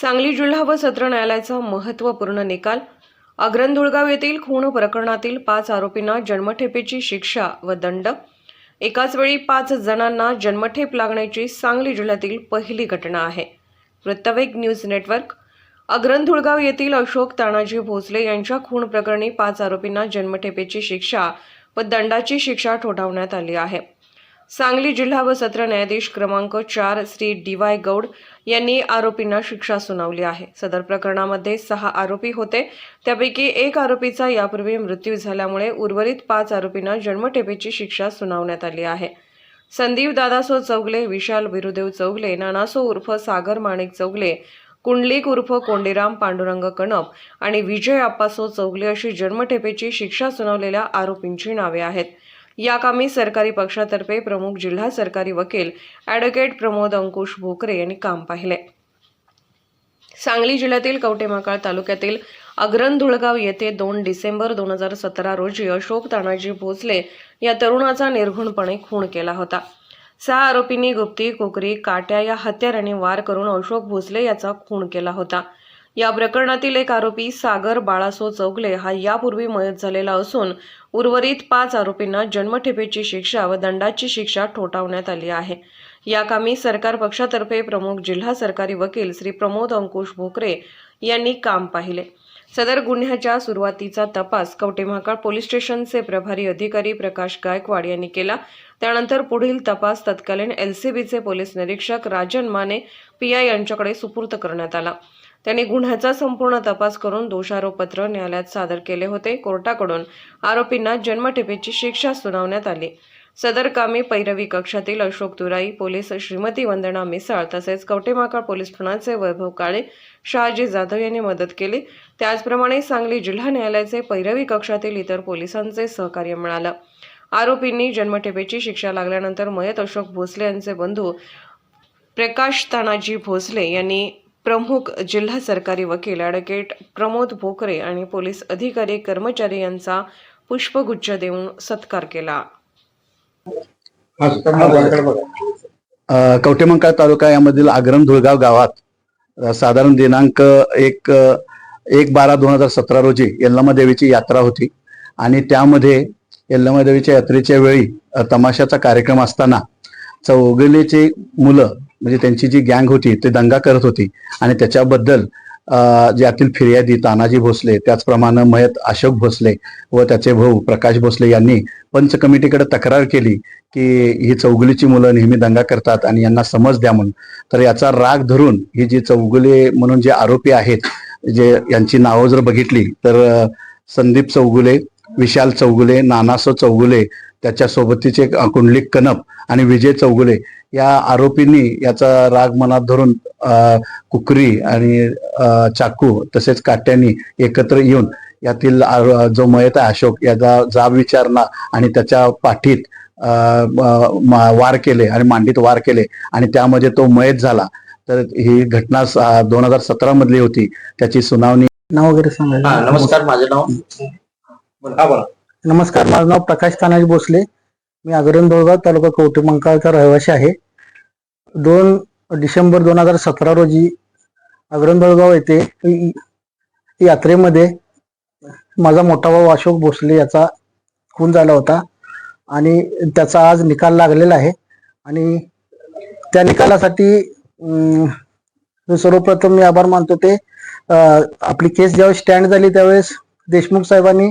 सांगली जिल्हा व सत्र न्यायालयाचा महत्त्वपूर्ण निकाल. अग्रंधुळगाव येथील खून प्रकरणातील पाच आरोपींना जन्मठेपेची शिक्षा व दंड. एकाच वेळी पाच जणांना जन्मठेप लागण्याची सांगली जिल्ह्यातील पहिली घटना आहे. वृत्तवेग न्यूज नेटवर्क. अग्रंधुळगाव येथील अशोक तानाजी भोसले यांच्या खून प्रकरणी पाच आरोपींना जन्मठेपेची शिक्षा व दंडाची शिक्षा ठोठावण्यात आली आहे. सांगली जिल्हा व सत्र न्यायाधीश क्रमांक चार श्री डी वाय गौड यांनी आरोपींना शिक्षा सुनावली आहे. सदर प्रकरणामध्ये सहा आरोपी होते. त्यापैकी एक आरोपीचा यापूर्वी मृत्यू झाल्यामुळे उर्वरित पाच आरोपींना जन्मठेपेची शिक्षा सुनावण्यात आली आहे. संदीप दादासो चौगले विशाल बिरुदेव चौगले नानासो उर्फ सागर माणिक चौगले कुंडलिक उर्फ कोंडीराम पांडुरंग कणप आणि विजय आप्पासो चौगले अशी जन्मठेपेची शिक्षा सुनावलेल्या आरोपींची नावे आहेत. या कामी सरकारी पक्षातर्फे प्रमुख जिल्हा सरकारी वकील ॲडव्होकेट प्रमोद अंकुश भोकरे यांनी काम पाहिले. सांगली जिल्ह्यातील कवटेमाकाळ तालुक्यातील अग्रंधुळगाव येथे दोन डिसेंबर दोन हजार सतरा रोजी अशोक तानाजी भोसले या तरुणाचा निर्घुणपणे खून केला होता. सहा आरोपींनी गुप्ती कोकरी काट्या या हत्याराने वार करून अशोक भोसले याचा खून केला होता. या प्रकरणातील एक आरोपी सागर बाळासो चौगले हा यापूर्वी मयत झालेला असून उर्वरित पाच आरोपींना जन्मठेपेची शिक्षा व दंडाची शिक्षा ठोठावण्यात आली आहे. या कामी सरकार पक्षातर्फे प्रमुख जिल्हा सरकारी वकील श्री प्रमोद अंकुश भोकरे यांनी काम पाहिले. सदर गुन्ह्याच्या सुरुवातीचा तपास कवटेमहाकाळ पोलीस स्टेशनचे प्रभारी अधिकारी प्रकाश गायकवाड यांनी केला. त्यानंतर पुढील तपास तत्कालीन एलसीबीचे पोलीस निरीक्षक राजन माने पीआय यांच्याकडे सुपूर्त करण्यात आला. त्यांनी गुन्ह्याचा संपूर्ण तपास करून दोषारोपपत्र न्यायालयात सादर केले होते. कोर्टाकडून आरोपींना जन्मठेपेची शिक्षा सुनावण्यात आली. सदर कामी पैरवी कक्षातील अशोक तुराई पोलीस श्रीमती वंदना मिसाळ तसेच कवटेमाकाळ पोलीस ठाण्याचे वैभव काळे शहाजी जाधव यांनी मदत केली. त्याचप्रमाणे सांगली जिल्हा न्यायालयाचे पैरवी कक्षातील इतर पोलिसांचे सहकार्य मिळालं. आरोपींनी जन्मठेपेची शिक्षा लागल्यानंतर मयत अशोक भोसले यांचे बंधू प्रकाश तानाजी भोसले यांनी प्रमुख जिल्हा सरकारी वकील ॲडव्होकेट प्रमोद भोकरे आणि पोलीस अधिकारी कर्मचारी यांचा पुष्पगुच्छ देऊन सत्कार केला. कवटेमंकाळ तालुका यामधील आग्रम धुळगाव गावात साधारण दिनांक एक एक बारा दोन हजार सतरा रोजी यल्लमा देवीची यात्रा होती. आणि त्यामध्ये यल्लमा देवीच्या यात्रेच्या वेळी तमाशाचा कार्यक्रम असताना चौगलेची मुलं म्हणजे त्यांची जी गँग होती ते दंगा करत होती. आणि त्याच्याबद्दल ज्यातील फिर्यादी तानाजी भोसले त्याचप्रमाणे मयत अशोक भोसले व त्याचे भाऊ प्रकाश भोसले यांनी पंच कमिटीकडे तक्रार केली की ही चौगुलीची मुलं नेहमी दंगा करतात आणि यांना समज द्या म्हणून. तर याचा राग धरून ही जी चौगुले म्हणून जे आरोपी आहेत जे यांची नावं जर बघितली तर संदीप चौगुले विशाल चौगुले नानासो चौगुले त्याच्या सोबतीचे अ, कुंडलिक कनप आणि विजय चौगुले या आरोपींनी याचा राग मनात धरून कुकरी आणि चाकू तसेच काट्यांनी एकत्र येऊन यातील जो मयत आहे अशोक याचा जाब विचारणा आणि त्याच्या पाठीत वार केले आणि मांडीत वार केले आणि त्यामध्ये तो मयत झाला. तर ही घटना दोन हजार सतरा मधली होती. त्याची सुनावणी नाव वगैरे सांगायचं हा नमस्कार. माझे नाव? हा बोला. नमस्कार माझं नाव प्रकाश तानाजी भोसले. मी अग्रन तालुका कवटेमंकाळचा रहिवासी आहे. दोन डिसेंबर दोन हजार सतरा रोजी अग्रन येथे यात्रेमध्ये माझा मोठा भाऊ अशोक भोसले याचा खून झाला होता आणि त्याचा आज निकाल लागलेला आहे. आणि त्या निकालासाठी सर्वप्रथम मी आभार मानतो ते आपली केस ज्यावेळेस स्टँड झाली त्यावेळेस देशमुख साहेबांनी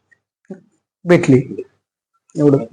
भेटली. एवढं